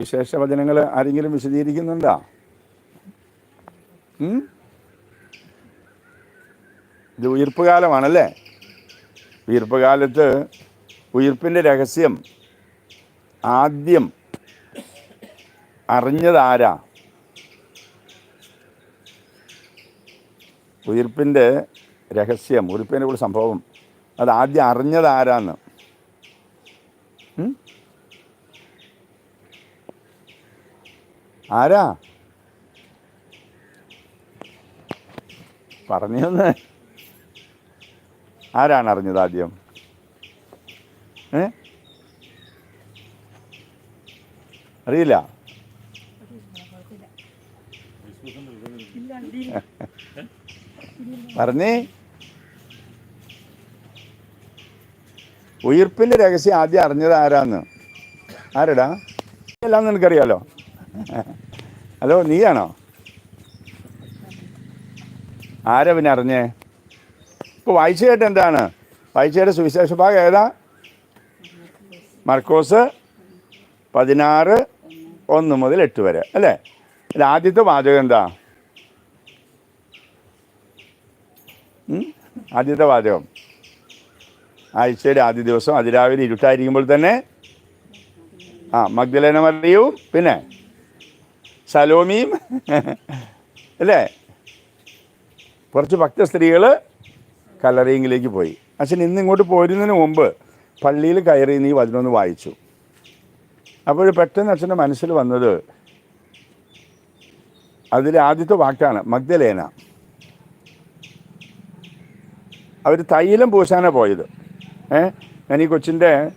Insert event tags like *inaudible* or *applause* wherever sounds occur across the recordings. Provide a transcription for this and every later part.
വിശേഷ വചനങ്ങൾ ആരെങ്കിലും വിശദീകരിക്കുന്നുണ്ടോ? ഇത് ഉയർപ്പ് കാലമാണല്ലേ ഉയർപ്പ് കാലത്ത് ഉയർപ്പിന്റെ രഹസ്യം ആദ്യം അറിഞ്ഞതാരാ? ഉയർപ്പിന്റെ രഹസ്യം ഉയർപ്പിനെ കൂടെ സംഭവം. അത് ആദ്യം അറിഞ്ഞതാരാന്ന്. ആരാ? പറഞ്ഞൊന്ന് ആരാണ് അറിഞ്ഞത് ആദ്യം? ഏ? അറിയില്ല. പറഞ്ഞേ. ഉയിർപ്പിന്റെ രഹസ്യം ആദ്യം അറിഞ്ഞത് ആരാന്ന്? ആരടാ? എല്ലാം നിനക്കറിയാലോ? *laughs* ഹലോ നീയാണോ? ആരാ പിന്നെ അറിഞ്ഞേ? ഇപ്പോൾ വായിച്ചു കേട്ട് എന്താണ്? വായിച്ചയുടെ സുവിശേഷ ഭാഗം ഏതാ? മർക്കോസ് പതിനാറ് ഒന്ന് മുതൽ എട്ട് വരെ അല്ലേ? അല്ല ആദ്യത്തെ വാചകം എന്താ? ആദ്യത്തെ വാചകം. ആഴ്ചയുടെ ആദ്യ ദിവസം അതിരാവിലെ ഇരുട്ടായിരിക്കുമ്പോൾ തന്നെ ആ മഗ്ദലേന മറിയവും പിന്നെ? സലോമിയും അല്ലേ? കുറച്ച് ഭക്ത സ്ത്രീകൾ കല്ലറിയിലേക്ക് പോയി. അച്ഛൻ ഇന്ന് ഇങ്ങോട്ട് പോരുന്നതിന് മുമ്പ് പള്ളിയിൽ കയറി നീ വചനമൊന്ന് വായിച്ചു. അപ്പോൾ പെട്ടെന്ന് അച്ഛന്റെ മനസ്സിൽ വന്നത് അതിൽ ആദ്യത്തെ വാക്കാണ് മഗ്ദലേന. അവർ തൈലം പൂശാനാണ് പോയത്. ഏ? ഞാൻ ഈ കൊച്ചിന്റെ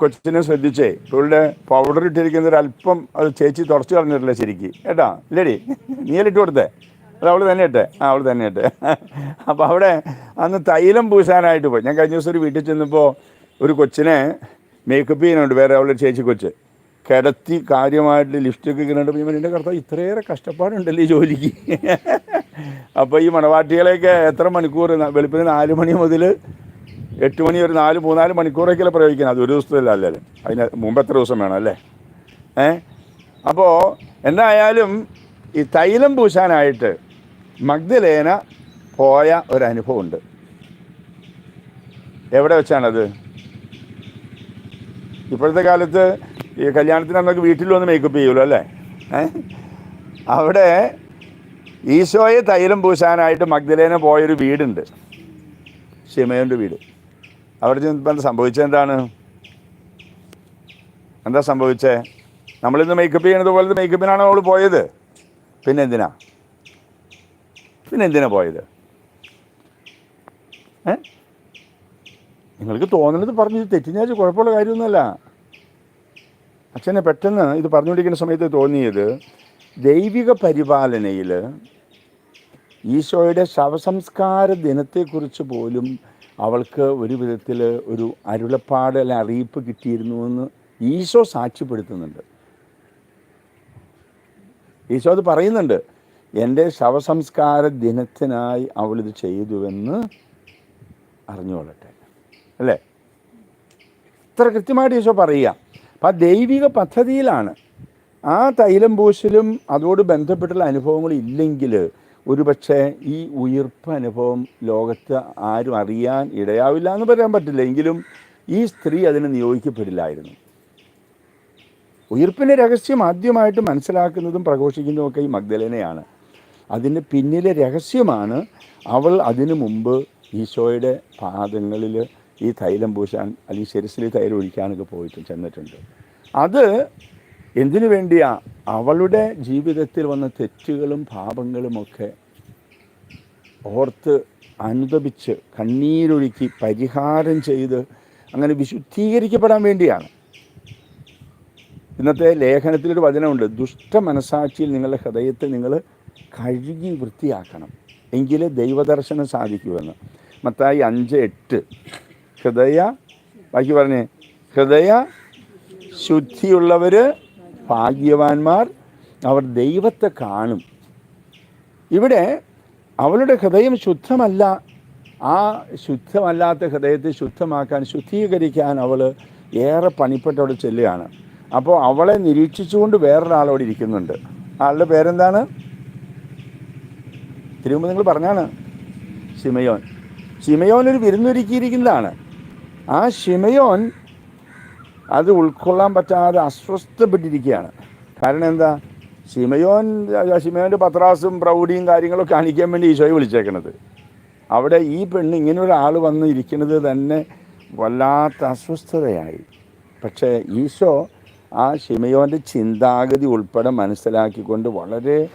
കൊച്ചിനെ ശ്രദ്ധിച്ചേ. പുള്ളിയുടെ പൗഡർ ഇട്ടിരിക്കുന്ന ഒരു അല്പം അത് ചേച്ചി തുടച്ചു കളഞ്ഞിട്ടില്ല ശരിക്ക്. കേട്ടാ? നീല നീലിട്ട് കൊടുത്തേ. അത് അവൾ തന്നെ ഇട്ടെ. ആ അവൾ തന്നെ ഇട്ടെ. അപ്പോൾ അവിടെ അന്ന് തൈലം പൂശാനായിട്ട് പോയി. ഞാൻ കഴിഞ്ഞ ദിവസം ഒരു വീട്ടിൽ ചെന്നപ്പോൾ ഒരു കൊച്ചിനെ മേക്കപ്പ് ചെയ്യാനുണ്ട്. വേറെ അവളുടെ ചേച്ചി കൊച്ച്. കിടത്തി കാര്യമായിട്ട് ലിഫ്റ്റൊക്കെ ഇങ്ങനെ എന്റെ കർത്താവ് ഇത്രയേറെ കഷ്ടപ്പാടുണ്ടല്ലേ ഈ ജോലിക്ക്. അപ്പോൾ ഈ മണവാട്ടികളെയൊക്കെ എത്ര മണിക്കൂർ വെളുപ്പിന് നാല് മണി മുതൽ എട്ട് മണി ഒരു നാല് മൂന്നാൽ മണിക്കൂറൊക്കെയല്ലേ പ്രയോഗിക്കുന്നത്? അത് ഒരു ദിവസത്തിലല്ല അല്ലേ? അതിന് മുമ്പ് എത്ര ദിവസം വേണം അല്ലേ? ഏ? അപ്പോൾ എന്തായാലും ഈ തൈലം പൂശാനായിട്ട് മഗ്ദലേന പോയ ഒരു അനുഭവമുണ്ട്. എവിടെ വെച്ചാണത്? ഇപ്പോഴത്തെ കാലത്ത് ഈ കല്യാണത്തിന് നമുക്ക് വീട്ടിൽ വന്ന് മേക്കപ്പ് ചെയ്യുമല്ലോ അല്ലേ? അവിടെ ഈശോയെ തൈലം പൂശാനായിട്ട് മഗ്ദലേന പോയൊരു വീടുണ്ട്. ഷിമയോന്റെ വീട്. അവിടെ ചെന്നപ്പോൾ എന്താണ്? എന്താ സംഭവിച്ചേ? നമ്മളിന്ന് മേക്കപ്പ് ചെയ്യണത് പോലത്തെ മേക്കപ്പിനാണ് അവൾ പോയത്? പിന്നെ എന്തിനാ? പിന്നെ എന്തിനാ പോയത്? ഏ? നിങ്ങൾക്ക് തോന്നുന്നത് പറഞ്ഞ് ഇത് തെറ്റിഞ്ഞാൽ കുഴപ്പമുള്ള കാര്യമൊന്നുമല്ല. അച്ഛനെ പെട്ടെന്ന് ഇത് പറഞ്ഞുകൊണ്ടിരിക്കുന്ന സമയത്ത് തോന്നിയത് ദൈവിക പരിപാലനയിൽ ഈശോയുടെ ശവസംസ്കാര ദിനത്തെക്കുറിച്ച് പോലും അവൾക്ക് ഒരു വിധത്തിൽ ഒരു അരുളപ്പാട് അല്ലെ അറിയിപ്പ് കിട്ടിയിരുന്നു എന്ന് ഈശോ സാക്ഷ്യപ്പെടുത്തുന്നുണ്ട്. ഈശോ അത് പറയുന്നുണ്ട് എന്റെ ശവസംസ്കാര ദിനത്തിനായി അവളിത് ചെയ്തുവെന്ന് അറിഞ്ഞുകൊള്ളട്ടെ. അല്ലേ? ഇത്ര കൃത്യമായിട്ട് ഈശോ പറയുക. അപ്പം ആ ദൈവിക പദ്ധതിയിലാണ്. ആ തൈലം പൂശലും അതോട് ബന്ധപ്പെട്ടുള്ള അനുഭവങ്ങൾ ഇല്ലെങ്കിൽ ഒരുപക്ഷെ ഈ ഉയർപ്പ് അനുഭവം ലോകത്ത് ആരും അറിയാൻ ഇടയാവില്ല എന്ന് പറയാൻ പറ്റില്ല. എങ്കിലും ഈ സ്ത്രീ അതിന് നിയോഗിക്കപ്പെടില്ലായിരുന്നു. ഉയർപ്പിന്റെ രഹസ്യം ആദ്യമായിട്ട് മനസ്സിലാക്കുന്നതും പ്രഘോഷിക്കുന്നതുമൊക്കെ ഈ മഗ്ദലനയാണ്. അതിന് പിന്നിലെ രഹസ്യമാണ് അവൾ അതിനു മുമ്പ് ഈശോയുടെ പാദങ്ങളിൽ ഈ തൈലം പൂശാൻ അല്ലെങ്കിൽ ശിരസിൽ തൈലം ഒഴിക്കാനൊക്കെ പോയിട്ട് ചെന്നിട്ടുണ്ട്. അത് എന്തിനു വേണ്ടിയാ? അവളുടെ ജീവിതത്തിൽ വന്ന തെറ്റുകളും പാപങ്ങളുമൊക്കെ ഓർത്ത് അനുദപിച്ച് കണ്ണീരൊഴുക്കി പരിഹാരം ചെയ്ത് അങ്ങനെ വിശുദ്ധീകരിക്കപ്പെടാൻ വേണ്ടിയാണ്. ഇന്നത്തെ ലേഖനത്തിലൊരു വചനമുണ്ട് ദുഷ്ട മനസാക്ഷിയിൽ നിങ്ങളുടെ ഹൃദയത്തെ നിങ്ങൾ കഴുകി വൃത്തിയാക്കണം എങ്കിലേ ദൈവദർശനം സാധിക്കുമെന്ന് മത്തായി അഞ്ച് എട്ട്. ഹൃദയ ബാക്കി പറഞ്ഞേ ഹൃദയ ശുദ്ധിയുള്ളവർ ഭാഗ്യവാന്മാർ അവർ ദൈവത്തെ കാണും. ഇവിടെ അവളുടെ ഹൃദയം ശുദ്ധമല്ല. ആ ശുദ്ധമല്ലാത്ത ഹൃദയത്തെ ശുദ്ധമാക്കാൻ ശുദ്ധീകരിക്കാൻ അവൾ ഏറെ പണിപ്പെട്ടവിടെ ചെല്ലുകയാണ്. അപ്പോൾ അവളെ നിരീക്ഷിച്ചുകൊണ്ട് വേറൊരാളോട് ഇരിക്കുന്നുണ്ട്. ആളുടെ പേരെന്താണ്? തിരുമുമ്പ് നിങ്ങൾ പറഞ്ഞാണ്. ഷിമയോൻ ഷിമയോൻ ഒരു വിരുന്നൊരുക്കിയിരിക്കുന്നതാണ്. ആ ഷിമയോൻ അത് ഉൾക്കൊള്ളാൻ പറ്റാതെ അസ്വസ്ഥപ്പെട്ടിരിക്കുകയാണ്. കാരണം എന്താ? സിമയോൻ സിമയോന്റെ പത്രാസും പ്രൗഢിയും കാര്യങ്ങളൊക്കെ കാണിക്കാൻ വേണ്ടി ഈശോയെ വിളിച്ചേക്കണത്. അവിടെ ഈ പെണ്ണ് ഇങ്ങനെ ഒരാൾ വന്ന് ഇരിക്കുന്നത് തന്നെ വല്ലാത്ത അസ്വസ്ഥതയായി. പക്ഷേ ഈശോ ആ ഷിമയോന്റെ ചിന്താഗതി ഉൾപ്പെടെ മനസ്സിലാക്കിക്കൊണ്ട് വളരെ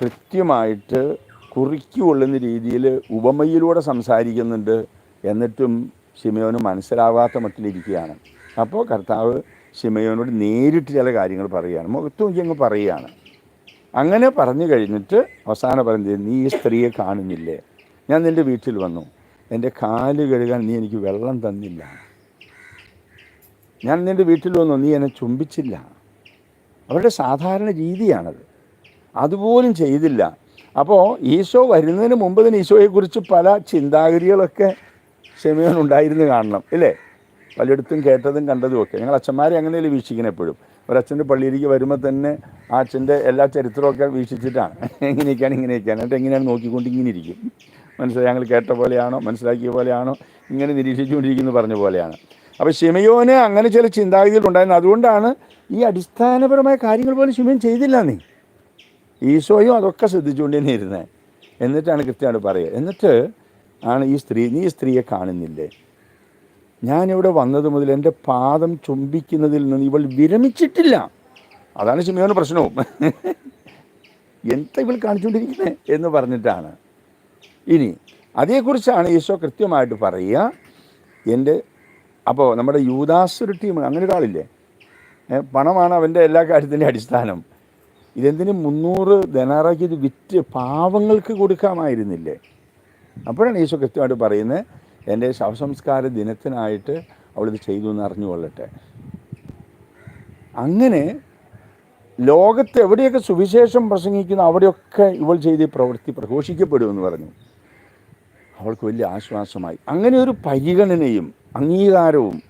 കൃത്യമായിട്ട് കുറുക്കി കൊള്ളുന്ന രീതിയിൽ ഉപമയിലൂടെ സംസാരിക്കുന്നുണ്ട്. എന്നിട്ടും ഷിമയോന് മനസ്സിലാവാത്ത മട്ടിലിരിക്കുകയാണ്. അപ്പോൾ കർത്താവ് ശിമയോനോട് നേരിട്ട് ചില കാര്യങ്ങൾ പറയുകയാണ്. മുഖത്തും ഇങ്ങ് പറയുകയാണ്. അങ്ങനെ പറഞ്ഞു കഴിഞ്ഞിട്ട് അവസാനം പറയുന്നത് നീ ഈ സ്ത്രീയെ കാണുന്നില്ലേ? ഞാൻ നിന്റെ വീട്ടിൽ വന്നു. എന്റെ കാൽ കഴുകാൻ നീ എനിക്ക് വെള്ളം തന്നില്ല. ഞാൻ നിന്റെ വീട്ടിൽ വന്നു. നീ എന്നെ ചുംബിച്ചില്ല. അവരുടെ സാധാരണ രീതിയാണത്. അതുപോലും ചെയ്തില്ല. അപ്പോൾ ഈശോ വരുന്നതിന് മുമ്പ് തന്നെ ഈശോയെക്കുറിച്ച് പല ചിന്താഗതികളൊക്കെ ക്ഷമയോൻ ഉണ്ടായിരുന്നു കാണണം. ഇല്ലേ? പലയിടത്തും കേട്ടതും കണ്ടതും ഒക്കെ. ഞങ്ങൾ അച്ഛന്മാരെ അങ്ങനെയല്ലേ വീക്ഷിക്കണം എപ്പോഴും. ഒരച്ഛന്റെ പള്ളിയിലേക്ക് വരുമ്പോൾ തന്നെ ആ അച്ഛന്റെ എല്ലാ ചരിത്രമൊക്കെ വീക്ഷിച്ചിട്ടാണ്. എങ്ങനെയൊക്കെയാണ് ഇങ്ങനെയൊക്കെയാണ്. എന്നിട്ട് എങ്ങനെയാണ് നോക്കിക്കൊണ്ട് ഇങ്ങനെ ഇരിക്കും. മനസ്സിലായി? ഞങ്ങൾ കേട്ട പോലെയാണോ? മനസ്സിലാക്കിയ പോലെയാണോ? ഇങ്ങനെ നിരീക്ഷിച്ചുകൊണ്ടിരിക്കുന്നു പറഞ്ഞ പോലെയാണ്. അപ്പോൾ ഷിമയോന് അങ്ങനെ ചില ചിന്താഗതികൾ ഉണ്ടായിരുന്നു. അതുകൊണ്ടാണ് ഈ അടിസ്ഥാനപരമായ കാര്യങ്ങൾ പോലും ഷിമയൻ ചെയ്തില്ല നീ ഈശോയും അതൊക്കെ ശ്രദ്ധിച്ചുകൊണ്ട് തന്നെ ഇരുന്നത് എന്നിട്ടാണ് കൃത്യമായിട്ട് പറയുക. എന്നിട്ട് ആണ് ഈ സ്ത്രീ നീ സ്ത്രീയെ കാണുന്നില്ലേ? ഞാനിവിടെ വന്നത് മുതൽ എന്റെ പാദം ചുംബിക്കുന്നതിൽ നിന്ന് ഇവൾ വിരമിച്ചിട്ടില്ല. അതാണ് ചുമയോ പ്രശ്നവും. എന്താ ഇവൾ കാണിച്ചുകൊണ്ടിരിക്കുന്നത് എന്ന് പറഞ്ഞിട്ടാണ്. ഇനി അതേക്കുറിച്ചാണ് ഈശോ കൃത്യമായിട്ട് പറയുക. എന്റെ അപ്പോൾ നമ്മുടെ യൂദാസ് ഒരു ടീം അങ്ങനെ ഒരാളില്ലേ? പണമാണ് അവന്റെ എല്ലാ കാര്യത്തിന്റെ അടിസ്ഥാനം. ഇതെന്തിന് മുന്നൂറ് ധനാറാക്കി ഇത് വിറ്റ് പാവങ്ങൾക്ക് കൊടുക്കാമായിരുന്നില്ലേ? അപ്പോഴാണ് ഈശോ കൃത്യമായിട്ട് പറയുന്നത്. എന്റെ ശവസംസ്കാര ദിനത്തിനായിട്ട് അവളിത് ചെയ്തു എന്ന് അറിഞ്ഞുകൊള്ളട്ടെ. അങ്ങനെ ലോകത്ത് എവിടെയൊക്കെ സുവിശേഷം പ്രസംഗിക്കുന്നു അവിടെയൊക്കെ ഇവൾ ചെയ്ത് പ്രവൃത്തി പ്രഘോഷിക്കപ്പെടുമെന്ന് പറഞ്ഞു. അവൾക്ക് വലിയ ആശ്വാസമായി. അങ്ങനെ ഒരു പരിഗണനയും അംഗീകാരവും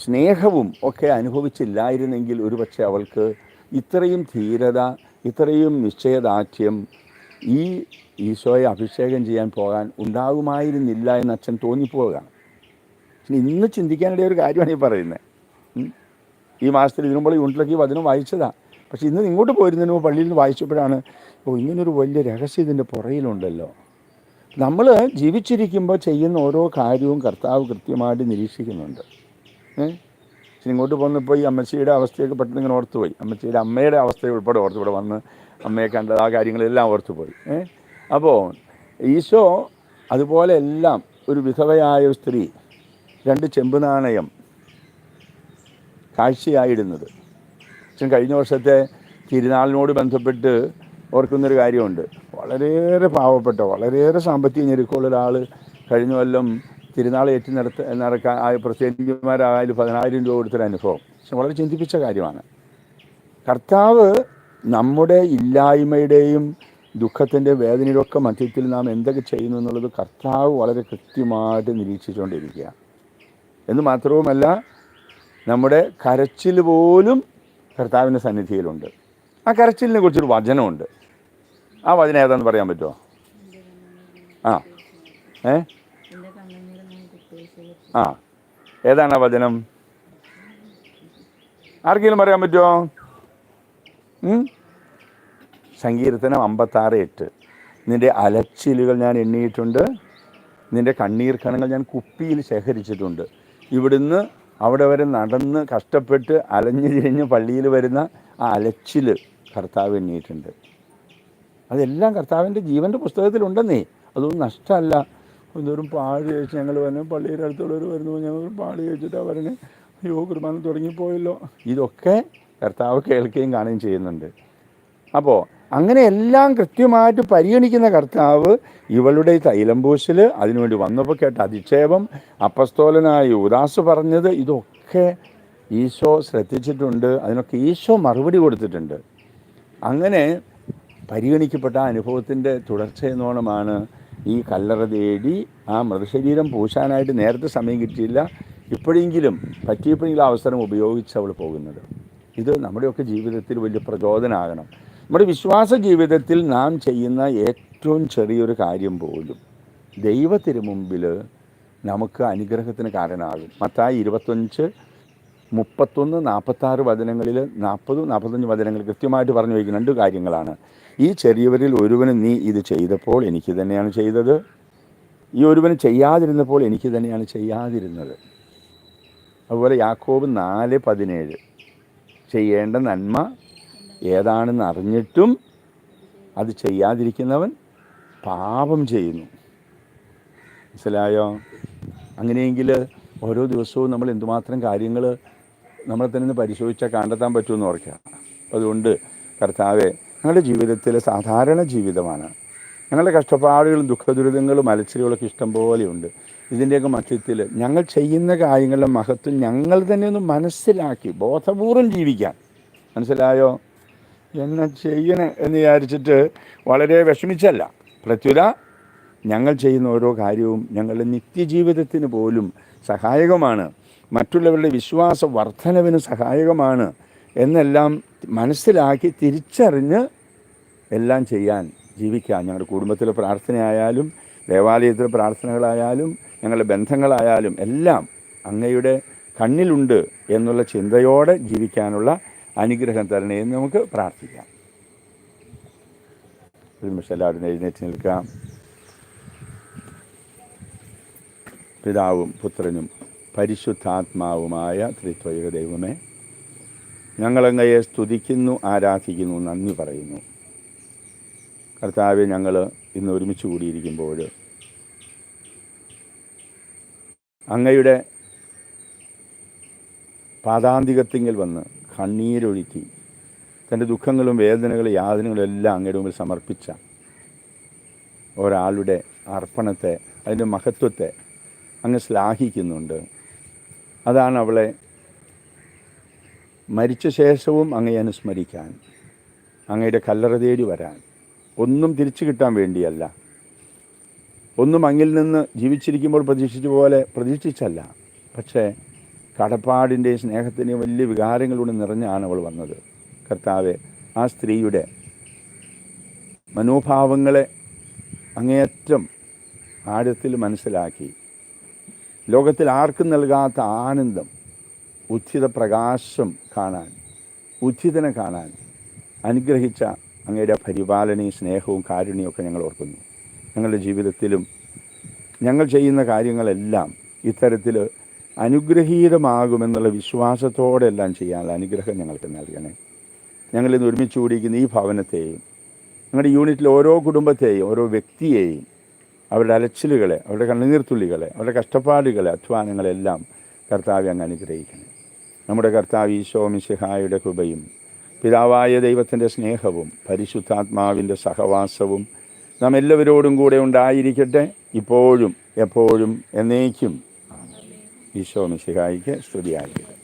സ്നേഹവും ഒക്കെ അനുഭവിച്ചില്ലായിരുന്നെങ്കിൽ ഒരുപക്ഷെ അവൾക്ക് ഇത്രയും ധീരത ഇത്രയും നിശ്ചയദാർഢ്യം ഈ ഈശോയെ അഭിഷേകം ചെയ്യാൻ പോകാൻ ഉണ്ടാകുമായിരുന്നില്ല എന്ന് അച്ഛൻ തോന്നിപ്പോവുകയാണ്. പക്ഷെ ഇന്ന് ചിന്തിക്കാനിടയ ഒരു കാര്യമാണ് ഈ പറയുന്നത് ഈ മാസത്തിൽ ഇതിനു മുമ്പ് യൂണിറ്റിലൊക്കെ ഈ വചനം വായിച്ചതാണ് പക്ഷെ ഇന്ന് ഇങ്ങോട്ട് പോയിരുന്നതിന് പള്ളിയിൽ നിന്ന് വായിച്ചപ്പോഴാണ് ഓ ഇങ്ങനൊരു വലിയ രഹസ്യം ഇതിന്റെ പുറയിലുണ്ടല്ലോ നമ്മൾ ജീവിച്ചിരിക്കുമ്പോൾ ചെയ്യുന്ന ഓരോ കാര്യവും കർത്താവ് കൃത്യമായിട്ട് നിരീക്ഷിക്കുന്നുണ്ട്. ഏ? പക്ഷെ ഇങ്ങോട്ട് പോന്നപ്പോൾ ഈ അമ്മച്ചിയുടെ അവസ്ഥയൊക്കെ പെട്ടെന്ന് ഇങ്ങനെ ഓർത്തുപോയി. അമ്മച്ചിയുടെ അമ്മയുടെ അവസ്ഥ ഉൾപ്പെടെ ഓർത്ത് ഇവിടെ വന്ന് അമ്മയെ കണ്ടത് ആ കാര്യങ്ങളെല്ലാം ഓർത്തുപോയി. ഏ? അപ്പോൾ ഈശോ അതുപോലെ എല്ലാം ഒരു വിധവയായ സ്ത്രീ രണ്ട് ചെമ്പ് നാണയം കാഴ്ചയായിടുന്നത് കഴിഞ്ഞ വർഷത്തെ തിരുനാളിനോട് ബന്ധപ്പെട്ട് ഓർക്കുന്നൊരു കാര്യമുണ്ട്. വളരെയേറെ പാവപ്പെട്ട വളരെയേറെ സാമ്പത്തിക ഞെരുക്കമുള്ള ഒരാൾ കഴിഞ്ഞ കൊല്ലം തിരുനാൾ ഏറ്റി നടത്ത നടക്കാൻ പ്രസിഡന്റുമാരായാലും പതിനായിരം രൂപ കൊടുത്തൊരു അനുഭവം. പക്ഷെ വളരെ ചിന്തിപ്പിച്ച കാര്യമാണ്. കർത്താവ് നമ്മുടെ ഇല്ലായ്മയുടെയും ദുഃഖത്തിന്റെ വേദനയുടെ ഒക്കെ മധ്യത്തിൽ നാം എന്തൊക്കെ ചെയ്യുന്നു എന്നുള്ളത് കർത്താവ് വളരെ കൃത്യമായിട്ട് നിരീക്ഷിച്ചുകൊണ്ടിരിക്കുക എന്ന് മാത്രവുമല്ല നമ്മുടെ കരച്ചിൽ പോലും കർത്താവിന്റെ സന്നിധിയിലുണ്ട്. ആ കരച്ചിലിനെ കുറിച്ചൊരു വചനമുണ്ട്. ആ വചനം ഏതാണെന്ന് പറയാൻ പറ്റുമോ? ആ. ഏ എന്റെ കണ്ണുനീർ ഞാൻ കുത്തിവെച്ച് ആ ഏതാണ് ആ വചനം? ആർക്കെങ്കിലും പറയാൻ പറ്റുമോ? സങ്കീർത്തനം അമ്പത്താറ് എട്ട്. നിന്റെ അലച്ചിലുകൾ ഞാൻ എണ്ണിയിട്ടുണ്ട്. നിന്റെ കണ്ണീർ കണങ്ങൾ ഞാൻ കുപ്പിയിൽ ശേഖരിച്ചിട്ടുണ്ട്. ഇവിടുന്ന് അവിടെ വരെ നടന്ന് കഷ്ടപ്പെട്ട് അലഞ്ഞു തിരിഞ്ഞ് പള്ളിയിൽ വരുന്ന ആ അലച്ചിൽ കർത്താവ് എണ്ണിയിട്ടുണ്ട്. അതെല്ലാം കർത്താവിന്റെ ജീവന്റെ പുസ്തകത്തിലുണ്ടെന്നേ. അതൊന്നും നഷ്ടമല്ല. എന്തോരം പാട് കഴിച്ച് ഞങ്ങൾ വരണം പള്ളിയുടെ അടുത്തുള്ളവർ വരുന്നു. ഞങ്ങൾ പാട് കഴിച്ചിട്ടാണ് വരണേ അയ്യോ കുർബാന തുടങ്ങിപ്പോയല്ലോ. ഇതൊക്കെ കർത്താവ് കേൾക്കുകയും കാണുകയും ചെയ്യുന്നുണ്ട്. അപ്പോൾ അങ്ങനെ എല്ലാം കൃത്യമായിട്ട് പരിഗണിക്കുന്ന കർത്താവ് ഇവളുടെ ഈ തൈലംപൂശിൽ അതിനുവേണ്ടി വന്നപ്പോൾ കേട്ട അധിക്ഷേപം അപ്പസ്തോലനായ ഉദാസ് പറഞ്ഞത് ഇതൊക്കെ ഈശോ ശ്രദ്ധിച്ചിട്ടുണ്ട്. അതിനൊക്കെ ഈശോ മറുപടി കൊടുത്തിട്ടുണ്ട്. അങ്ങനെ പരിഗണിക്കപ്പെട്ട അനുഭവത്തിന്റെ തുടർച്ചയെന്നോണമാണ് ഈ കല്ലറ തേടി ആ മൃതശരീരം പൂശാനായിട്ട് നേരത്തെ സമയം കിട്ടിയില്ല. ഇപ്പോഴെങ്കിലും പറ്റിയപ്പോഴെങ്കിലും അവസരം ഉപയോഗിച്ച് അവൾ പോകുന്നത്. ഇത് നമ്മുടെയൊക്കെ ജീവിതത്തിൽ വലിയ പ്രചോദനമാകണം നമ്മുടെ വിശ്വാസ ജീവിതത്തിൽ നാം ചെയ്യുന്ന ഏറ്റവും ചെറിയൊരു കാര്യം പോലും ദൈവത്തിന് മുമ്പിൽ നമുക്ക് അനുഗ്രഹത്തിന് കാരണമാകും. മത്തായി ഇരുപത്തഞ്ച് മുപ്പത്തൊന്ന് നാൽപ്പത്താറ് വചനങ്ങളിൽ നാൽപ്പതും നാൽപ്പത്തഞ്ച് വചനങ്ങൾ കൃത്യമായിട്ട് പറഞ്ഞു വയ്ക്കുന്ന രണ്ട് കാര്യങ്ങളാണ്. ഈ ചെറിയവരിൽ ഒരുവന് നീ ഇത് ചെയ്തപ്പോൾ എനിക്ക് തന്നെയാണ് ചെയ്തത്. ഈ ഒരുവന് ചെയ്യാതിരുന്നപ്പോൾ എനിക്ക് തന്നെയാണ് ചെയ്യാതിരുന്നത്. അതുപോലെ യാക്കോബ് നാല് പതിനേഴ്. ചെയ്യേണ്ട നന്മ ഏതാണെന്ന് അറിഞ്ഞിട്ടും അത് ചെയ്യാതിരിക്കുന്നവൻ പാപം ചെയ്യുന്നു. മനസ്സിലായോ? അങ്ങനെയെങ്കിൽ ഓരോ ദിവസവും നമ്മൾ എന്തുമാത്രം കാര്യങ്ങൾ നമ്മളെ തന്നെ പരിശോധിച്ചാൽ കണ്ടെത്താൻ പറ്റുമെന്ന് ഓർക്കുക. അതുകൊണ്ട് കർത്താവെ ഞങ്ങളുടെ ജീവിതത്തിൽ സാധാരണ ജീവിതമാണ്. ഞങ്ങളുടെ കഷ്ടപ്പാടുകളും ദുഃഖദുരിതങ്ങളും അലച്ചിലുകളൊക്കെ ഇഷ്ടം പോലെയുണ്ട് ഇതിന്റെയൊക്കെ മധ്യത്തിൽ ഞങ്ങൾ ചെയ്യുന്ന കാര്യങ്ങളുടെ മഹത്വം ഞങ്ങൾ തന്നെ ഒന്ന് മനസ്സിലാക്കി ബോധപൂർവം ജീവിക്കാൻ. മനസ്സിലായോ? എന്നെ ചെയ്യണേ എന്ന് വിചാരിച്ചിട്ട് വളരെ വിഷമിച്ചല്ല. പ്രത്യുത ഞങ്ങൾ ചെയ്യുന്ന ഓരോ കാര്യവും ഞങ്ങളുടെ നിത്യജീവിതത്തിന് പോലും സഹായകമാണ്. മറ്റുള്ളവരുടെ വിശ്വാസ വർധനവിന് സഹായകമാണ് എന്നെല്ലാം മനസ്സിലാക്കി തിരിച്ചറിഞ്ഞ് എല്ലാം ചെയ്യാൻ ജീവിക്കാൻ ഞങ്ങളുടെ കുടുംബത്തിലെ പ്രാർത്ഥനയായാലും ദേവാലയത്തിലെ പ്രാർത്ഥനകളായാലും ഞങ്ങളുടെ ബന്ധങ്ങളായാലും എല്ലാം അങ്ങയുടെ കണ്ണിലുണ്ട് എന്നുള്ള ചിന്തയോടെ ജീവിക്കാനുള്ള അനുഗ്രഹം തരണേ എന്ന് നമുക്ക് പ്രാർത്ഥിക്കാം. ഒരു നിമിഷം എല്ലാവരും എഴുന്നേറ്റ് നിൽക്കാം. പിതാവും പുത്രനും പരിശുദ്ധാത്മാവുമായ ത്രിത്വൈക ദൈവമേ ഞങ്ങളങ്ങയെ സ്തുതിക്കുന്നു ആരാധിക്കുന്നു നന്ദി പറയുന്നു. കർത്താവെ ഞങ്ങൾ ഇന്ന് ഒരുമിച്ച് കൂടിയിരിക്കുമ്പോൾ അങ്ങയുടെ പാതാന്തികത്തിങ്കിൽ വന്ന് കണ്ണീരൊഴുക്കി തന്റെ ദുഃഖങ്ങളും വേദനകളും യാതനകളും എല്ലാം അങ്ങയുടെ മുമ്പിൽ സമർപ്പിച്ച ഒരാളുടെ അർപ്പണത്തെ അതിന്റെ മഹത്വത്തെ അങ്ങ് ശ്ലാഘിക്കുന്നുണ്ട്. അതാണ് അവളെ മരിച്ച ശേഷവും അങ്ങയെ അനുസ്മരിക്കാൻ അങ്ങയുടെ കല്ലറ തേടി വരാൻ. ഒന്നും തിരിച്ചു കിട്ടാൻ വേണ്ടിയല്ല. ഒന്നും അങ്ങിൽ നിന്ന് ജീവിച്ചിരിക്കുമ്പോൾ പ്രതീക്ഷിച്ച പോലെ പ്രതീക്ഷിച്ചല്ല. പക്ഷേ കടപ്പാടിന്റെയും സ്നേഹത്തിന്റെയും വലിയ വികാരങ്ങളിലൂടെ നിറഞ്ഞാണ് അവൾ വന്നത്. കർത്താവ് ആ സ്ത്രീയുടെ മനോഭാവങ്ങളെ അങ്ങേയറ്റം ആഴത്തിൽ മനസ്സിലാക്കി. ലോകത്തിൽ ആർക്കും നൽകാത്ത ആനന്ദം ഉദ്ധിത പ്രകാശം കാണാൻ ഉദ്ധിതനെ കാണാൻ അനുഗ്രഹിച്ച അങ്ങയുടെ പരിപാലനയും സ്നേഹവും കാരുണ്യമൊക്കെ ഞങ്ങൾ ഓർക്കുന്നു. ഞങ്ങളുടെ ജീവിതത്തിലും ഞങ്ങൾ ചെയ്യുന്ന കാര്യങ്ങളെല്ലാം ഇത്തരത്തിൽ അനുഗ്രഹീതമാകുമെന്നുള്ള വിശ്വാസത്തോടെ എല്ലാം ചെയ്യാനുള്ള അനുഗ്രഹം ഞങ്ങൾക്ക് നൽകണേ. ഞങ്ങളിന്ന് ഒരുമിച്ച് കൂടിയിരിക്കുന്ന ഈ ഭവനത്തെയും ഞങ്ങളുടെ യൂണിറ്റിലെ ഓരോ കുടുംബത്തെയും ഓരോ വ്യക്തിയെയും അവരുടെ അലച്ചിലുകളെ അവരുടെ കണ്ണുനീർത്തുള്ളികളെ അവരുടെ കഷ്ടപ്പാടുകളെ അധ്വാനങ്ങളെല്ലാം കർത്താവ് അങ്ങ് അനുഗ്രഹിക്കണം. നമ്മുടെ കർത്താവ് ഈശോ മിശിഹായുടെ കൃപയും പിതാവായ ദൈവത്തിന്റെ സ്നേഹവും പരിശുദ്ധാത്മാവിന്റെ സഹവാസവും നാം എല്ലാവരോടും കൂടെ ഉണ്ടായിരിക്കട്ടെ. ഇപ്പോഴും എപ്പോഴും എന്നേക്കും. ഈശോ മിശിഹായിക്ക് സ്തുതിയായിരിക്കട്ടെ.